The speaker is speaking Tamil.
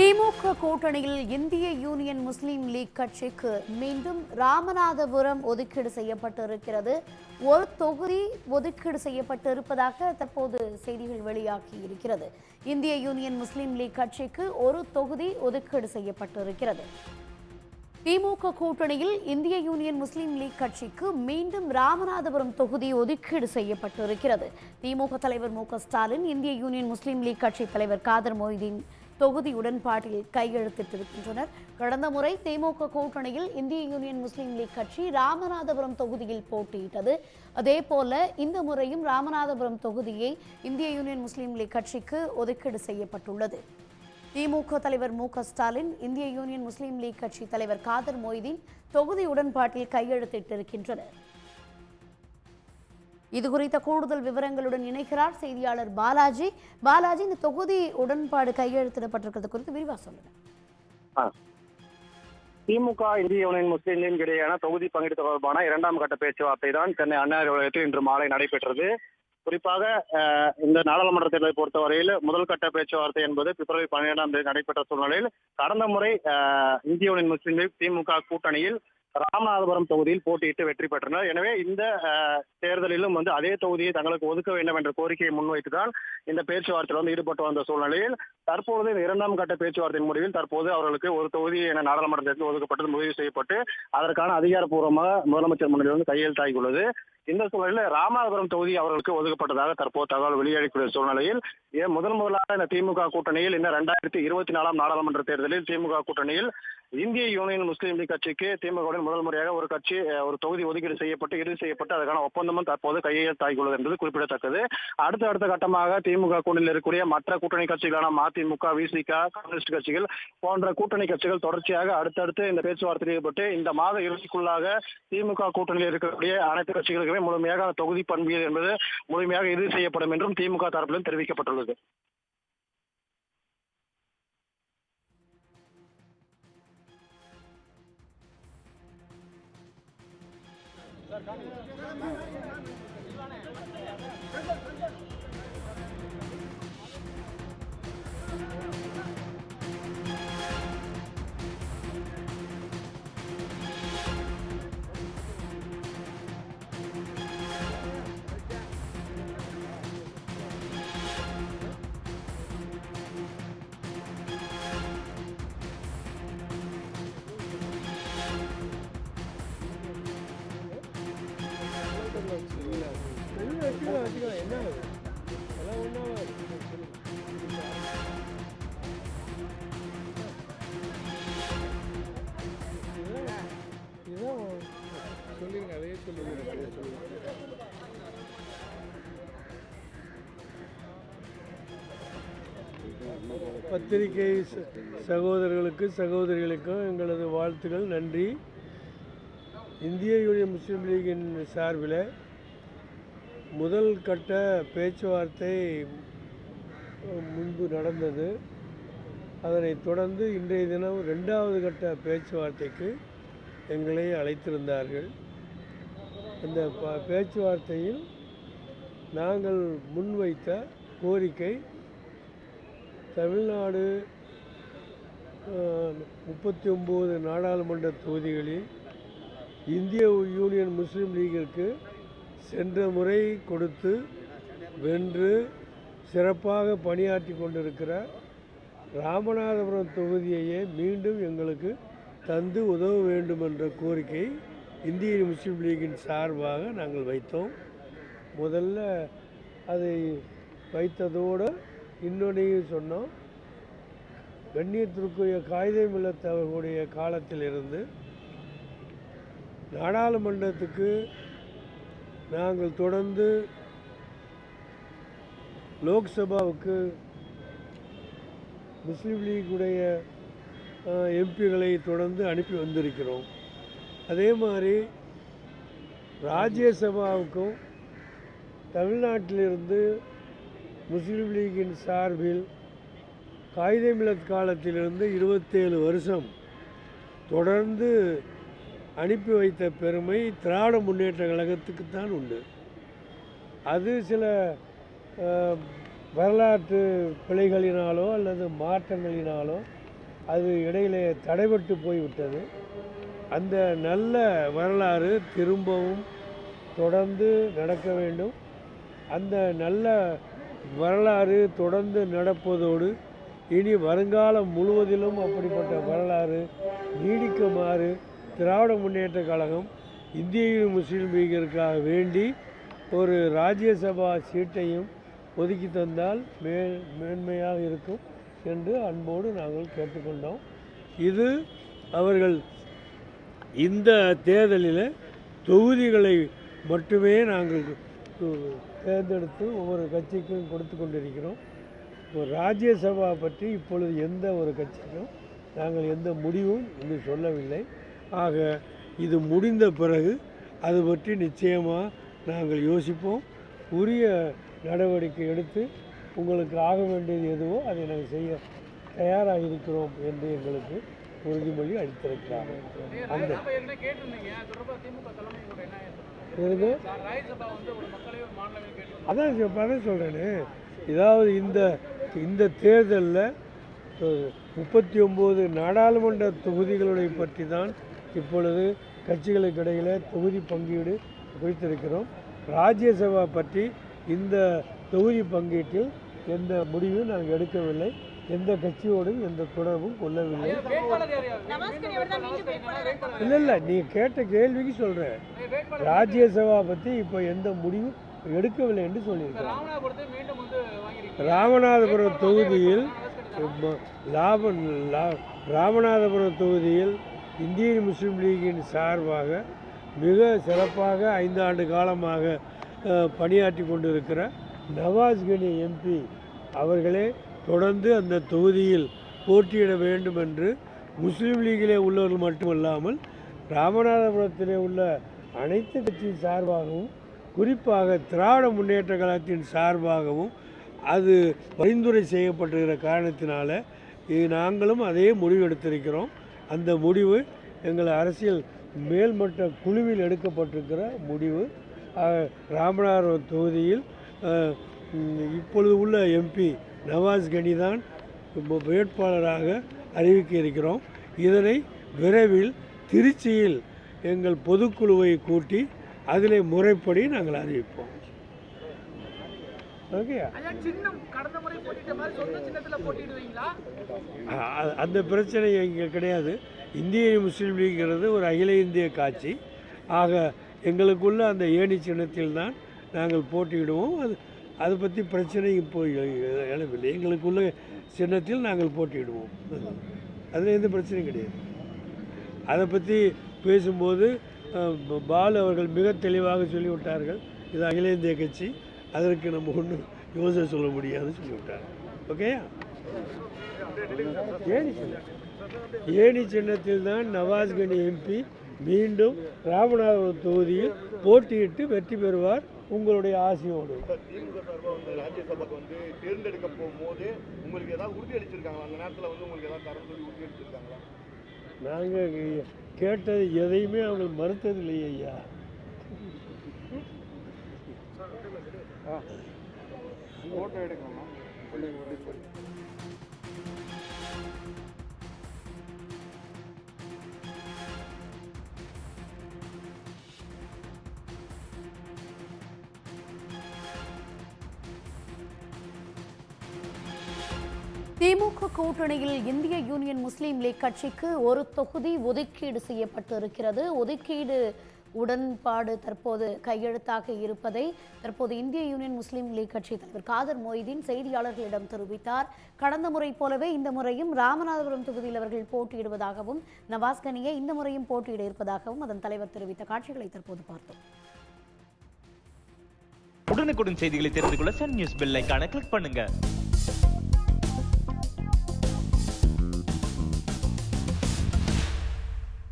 திமுக கூட்டணியில் இந்திய யூனியன் முஸ்லீம் லீக் கட்சிக்கு மீண்டும் ராமநாதபுரம் ஒதுக்கீடு செய்யப்பட்டிருக்கிறது. ஒரு தொகுதி ஒதுக்கீடு செய்யப்பட்டிருப்பதாக தற்போது செய்திகள் வெளியாகி இருக்கிறது. இந்திய யூனியன் முஸ்லீம் லீக் கட்சிக்கு ஒரு தொகுதி ஒதுக்கீடு செய்யப்பட்டிருக்கிறது. திமுக கூட்டணியில் இந்திய யூனியன் முஸ்லீம் லீக் கட்சிக்கு மீண்டும் ராமநாதபுரம் தொகுதி ஒதுக்கீடு செய்யப்பட்டிருக்கிறது. திமுக தலைவர் மு க ஸ்டாலின் இந்திய யூனியன் முஸ்லீம் லீக் கட்சி தலைவர் காதர் மொய்தீன் தொகுதி உடன்பாட்டில் கையெழுத்திட்டிருக்கின்றனர். கடந்த முறை திமுக கூட்டணியில் இந்திய யூனியன் முஸ்லீம் லீக் கட்சி ராமநாதபுரம் தொகுதியில் போட்டியிட்டது. அதே போல இந்த முறையும் ராமநாதபுரம் தொகுதியை இந்திய யூனியன் முஸ்லீம் லீக் கட்சிக்கு ஒதுக்கீடு செய்யப்பட்டுள்ளது. திமுக தலைவர் மு ஸ்டாலின் இந்திய யூனியன் முஸ்லீம் லீக் கட்சி தலைவர் காதர் மொய்தீன் தொகுதி உடன்பாட்டில் கையெழுத்திட்டிருக்கின்றனர். இது குறித்த கூடுதல் விவரங்களுடன் இணைக்கிறார் செய்தியாளர் பாலாஜி. பாலாஜி இந்த தொகுதி உடன்பாடு கையெழுத்திடப்பட்டிருக்கிறது குறித்து விரிவா சொல்லுங்க. திமுக இந்திய யூனியன் முஸ்லீம் லீக் இடையேயான தொகுதி பங்கீடு தொடர்பான இரண்டாம் கட்ட பேச்சுவார்த்தை தான் சென்னை அண்ணா அலுவலகத்தில் இன்று மாலை நடைபெற்றது. குறிப்பாக இந்த நாடாளுமன்ற தேர்தலை பொறுத்தவரையில் முதல் கட்ட பேச்சுவார்த்தை என்பது பிப்ரவரி பன்னிரெண்டாம் தேதி நடைபெற்ற சூழ்நிலையில் கடந்த முறை இந்திய யூனியன் முஸ்லீம் லீக் திமுக கூட்டணியில் ராமநாதபுரம் தொகுதியில் போட்டியிட்டு வெற்றி பெற்றனர். எனவே இந்த தேர்தலிலும் வந்து அதே தொகுதியை தங்களுக்கு ஒதுக்க வேண்டும் என்ற கோரிக்கையை முன்வைத்துதான் இந்த பேச்சுவார்த்தையில் வந்து ஈடுபட்டு வந்த சூழ்நிலையில் தற்பொழுது இந்த இரண்டாம் கட்ட பேச்சுவார்த்தையின் முடிவில் தற்போது அவர்களுக்கு ஒரு தொகுதி என நாடாளுமன்ற தேர்தல் ஒதுக்கப்பட்டது முடிவு செய்யப்பட்டு அதற்கான அதிகாரப்பூர்வமாக முதலமைச்சர் முன்னிலை வந்து கையெழுத்தாகியுள்ளது. இந்த சூழலில் ராமநாதபுரம் தொகுதி அவர்களுக்கு ஒதுக்கப்பட்டதாக தற்போது தகவல் வெளியாகக்கூடிய சூழ்நிலையில் ஏன் முதன் முதலாக இந்த திமுக கூட்டணியில் இந்த ரெண்டாயிரத்தி இருபத்தி நாலாம் நாடாளுமன்ற தேர்தலில் திமுக கூட்டணியில் இந்திய யூனியன் முஸ்லீம் லீக் கட்சிக்கு திமுகவுடன் முதல் முறையாக ஒரு கட்சி ஒரு தொகுதி ஒதுக்கீடு செய்யப்பட்டு இறுதி செய்யப்பட்டு அதற்கான ஒப்பந்தமும் தற்போது கையெழுத்தாகியுள்ளது என்பது குறிப்பிடத்தக்கது. அடுத்த அடுத்த கட்டமாக திமுக கூட்டணியில் இருக்கக்கூடிய மற்ற கூட்டணி கட்சிகளான மதிமுக விசிக கம்யூனிஸ்ட் கட்சிகள் போன்ற கூட்டணி கட்சிகள் தொடர்ச்சியாக அடுத்தடுத்து இந்த பேச்சுவார்த்தையில் ஈடுபட்டு இந்த மாத இறுதிக்குள்ளாக திமுக கூட்டணியில் இருக்கக்கூடிய அனைத்து கட்சிகளுக்குமே முழுமையாக தொகுதி பண்பியல் என்பது முழுமையாக இறுதி செய்யப்படும் என்றும் திமுக தரப்பிலும் தெரிவிக்கப்பட்டுள்ளது. சார் என்ன வச்சுக்கலாம் என்ன ஆகுது எல்லாம் ஒன்றாவது இதுதான் சொல்லிடுங்க அதே சொல்லிடுங்க பத்திரிகை சகோதரர்களுக்கு சகோதரிகளுக்கும் எங்களது வாழ்த்துக்கள் நன்றி. இந்திய யூனியன் முஸ்லீம் லீகின் சார்பில் முதல் கட்ட பேச்சுவார்த்தை முன்பு நடந்தது. அதனைத் தொடர்ந்து இன்றைய தினம் ரெண்டாவது கட்ட பேச்சுவார்த்தைக்கு எங்களை அழைத்திருந்தார்கள். இந்த ப- பேச்சுவார்த்தையில் நாங்கள் முன்வைத்த கோரிக்கை தமிழ்நாடு முப்பத்தி ஒம்பது நாடாளுமன்ற தொகுதிகளில் இந்திய யூனியன் முஸ்லீம் லீகிற்கு சென்ற முறை கொடுத்து வென்று சிறப்பாக பணியாற்றி கொண்டிருக்கிற ராமநாதபுரம் தொகுதியையே மீண்டும் எங்களுக்கு தந்து உதவ வேண்டும் என்ற கோரிக்கை இந்திய முஸ்லீம் லீகின் சார்பாக நாங்கள் வைத்தோம். முதல்ல அதை வைத்ததோடு இன்னொன்னையும் சொன்னோம். கண்ணியத்திற்குரிய காகிதம் மில்லத்தவர்களுடைய காலத்திலிருந்து நாடாளுமன்றத்துக்கு நாங்கள் தொடர்ந்து லோக்சபாவுக்கு முஸ்லீம் லீக்குடைய எம்பிகளை தொடர்ந்து அனுப்பி வந்திருக்கிறோம். அதே மாதிரி ராஜ்யசபாவுக்கும் தமிழ்நாட்டிலிருந்து முஸ்லீம் லீகின் சார்பில் காகித காலத்திலிருந்து இருபத்தேழு வருஷம் தொடர்ந்து அனுப்பி வைத்த பெருமை திராவிட முன்னேற்ற கழகத்துக்கு தான் உண்டு. அது சில வரலாற்று பிழைகளினாலோ அல்லது மாற்றங்களினாலோ அது இடையிலே தடைபட்டு போய்விட்டது. அந்த நல்ல வரலாறு திரும்பவும் தொடர்ந்து நடக்க வேண்டும். அந்த நல்ல வரலாறு தொடர்ந்து நடப்பதோடு இனி வருங்காலம் முழுவதிலும் அப்படிப்பட்ட வரலாறு நீடிக்குமாறு திராவிட முன்னேற்ற கழகம் இந்திய முஸ்லீம் லீகிற்காக வேண்டி ஒரு ராஜ்யசபா சீட்டையும் ஒதுக்கி தந்தால் மே மேன்மையாக இருக்கும் என்று அன்போடு நாங்கள் கேட்டுக்கொண்டோம். இது அவர்கள் இந்த தேர்தலில் தொகுதிகளை மட்டுமே நாங்கள் தேர்ந்தெடுத்து ஒவ்வொரு கட்சிக்கும் கொடுத்து கொண்டிருக்கிறோம். இப்போ ராஜ்யசபா பற்றி இப்பொழுது எந்த ஒரு கட்சிக்கும் நாங்கள் எந்த முடிவும் இன்னும் சொல்லவில்லை. ஆக இது முடிந்த பிறகு அது பற்றி நிச்சயமாக நாங்கள் யோசிப்போம். உரிய நடவடிக்கை எடுத்து உங்களுக்கு ஆக வேண்டியது எதுவோ அதை நாங்கள் செய்ய தயாராக இருக்கிறோம் என்று எங்களுக்கு உறுதிமொழி அளித்திருக்கிறார். அந்த அதான் அதான் சொல்கிறேனே இதாவது இந்த இந்த தேர்தலில் முப்பத்தி ஒம்பது நாடாளுமன்ற தொகுதிகளுடைய பற்றி தான் இப்பொழுது கட்சிகளுக்கு இடையில் தொகுதி பங்கீடு குறித்திருக்கிறோம். ராஜ்யசபா பற்றி இந்த தொகுதி பங்கீட்டில் எந்த முடிவும் நாங்கள் எடுக்கவில்லை. எந்த கட்சியோடும் எந்த தொடர்பும் கொள்ளவில்லை. இல்லை இல்லை நீ கேட்ட கேள்விக்கு சொல்கிறேன் ராஜ்யசபா பற்றி இப்போ எந்த முடிவும் எடுக்கவில்லை என்று சொல்லியிருக்கிறேன். ராமநாதபுரம் தொகுதியில் லாபம் லா- ராமநாதபுரம் தொகுதியில் இந்தியன் முஸ்லீம் லீகின் சார்பாக மிக சிறப்பாக ஐந்தாண்டு காலமாக பணியாற்றி கொண்டிருக்கிற நவாஸ் கனி எம்பி அவர்களே தொடர்ந்து அந்த தொகுதியில் போட்டியிட வேண்டும் என்று முஸ்லீம் லீகிலே உள்ளவர்கள் மட்டுமல்லாமல் ராமநாதபுரத்திலே உள்ள அனைத்து கட்சியின் சார்பாகவும் குறிப்பாக திராவிட முன்னேற்ற கழகத்தின் சார்பாகவும் அது பரிந்துரை செய்யப்பட்டிருக்கிற காரணத்தினால நாங்களும் அதே முடிவு எடுத்திருக்கிறோம். அந்த முடிவு எங்கள் அரசியல் மேல்மட்ட குழுவில் எடுக்கப்பட்டிருக்கிற முடிவு. ராமநாதபுரம் தொகுதியில் இப்பொழுது உள்ள எம்பி நவாஸ் கனி தான் வேட்பாளராக அறிவிக்க இருக்கிறோம். இதனை விரைவில் திருச்சியில் எங்கள் பொதுக்குழுவை கூட்டி அதிலே முறைப்படி நாங்கள் அறிவிப்போம் ஓகே ஐயா சின்னம் கடந்த முறை போட்டிட்ட மாதிரி சொந்த சின்னத்துல போட்டிடுவீங்களா அ- அந்த பிரச்சனை இங்கே கிடையாது. இந்திய முஸ்லீம் லீக்ங்கிறது ஒரு அகில இந்திய காட்சி. ஆக எங்களுக்குள்ள அந்த ஏணி சின்னத்தில் தான் நாங்கள் போட்டியிடுவோம். அது அதை பற்றி பிரச்சனை இப்போ எழவில்லை. எங்களுக்குள்ள சின்னத்தில் நாங்கள் போட்டியிடுவோம். அதில் எந்த பிரச்சனையும் கிடையாது. அதை பற்றி பேசும்போது பாலு அவர்கள் மிக தெளிவாக சொல்லிவிட்டார்கள். இது அகில இந்திய கட்சி. அதற்கு நம்ம ஒன்றும் யோசனை சொல்ல முடியாதுன்னு சொல்லிவிட்டார் ஓகேயா ஏணி சின்னம் ஏணி சின்னத்தில் தான் நவாஸ்கனி எம்பி மீண்டும் ராமநாதபுரம் தொகுதியில் போட்டியிட்டு வெற்றி பெறுவார் உங்களுடைய ஆசையோடு. திமுக சார்பாக வந்து ராஜ்யசபாக்கு வந்து தேர்ந்தெடுக்க போகும்போது உங்களுக்கு ஏதாவது உறுதி அளிச்சிருக்காங்களா அந்த நேரத்தில் வந்து உங்களுக்கு ஏதாவது தரம் சொல்லி உறுதி அளிச்சிருக்காங்களா நாங்கள் கேட்டது எதையுமே அவங்க மறுத்தது இல்லையா ஃபோட்டோ எடுக்கணுமா? திமுக கூட்டணியில் இந்திய யூனியன் முஸ்லீம் லீக் கட்சிக்கு ஒரு தொகுதி ஒதுக்கீடு செய்யப்பட்டு இருக்கிறது ஒதுக்கீடு உடன்பாடு தற்போது கையெழுத்தாக இருப்பதை தற்போது இந்திய யூனியன் முஸ்லீம் லீக் கட்சி தலைவர் காதர் மொய்தீன் செய்தியாளர்களிடம் தெரிவித்தார். கடந்த முறை போலவே இந்த முறையும் ராமநாதபுரம் தொகுதியில் அவர்கள் போட்டியிடுவதாகவும் நவாஸ் கனியை இந்த முறையும் போட்டியிட இருப்பதாகவும் அதன் தலைவர் தெரிவித்த காட்சிகளை தற்போது பார்த்தோம். உடனுக்குடன் செய்திகளை தெரிந்து கொள்ள சன் நியூஸ் பெல் கிளிக் பண்ணுங்க.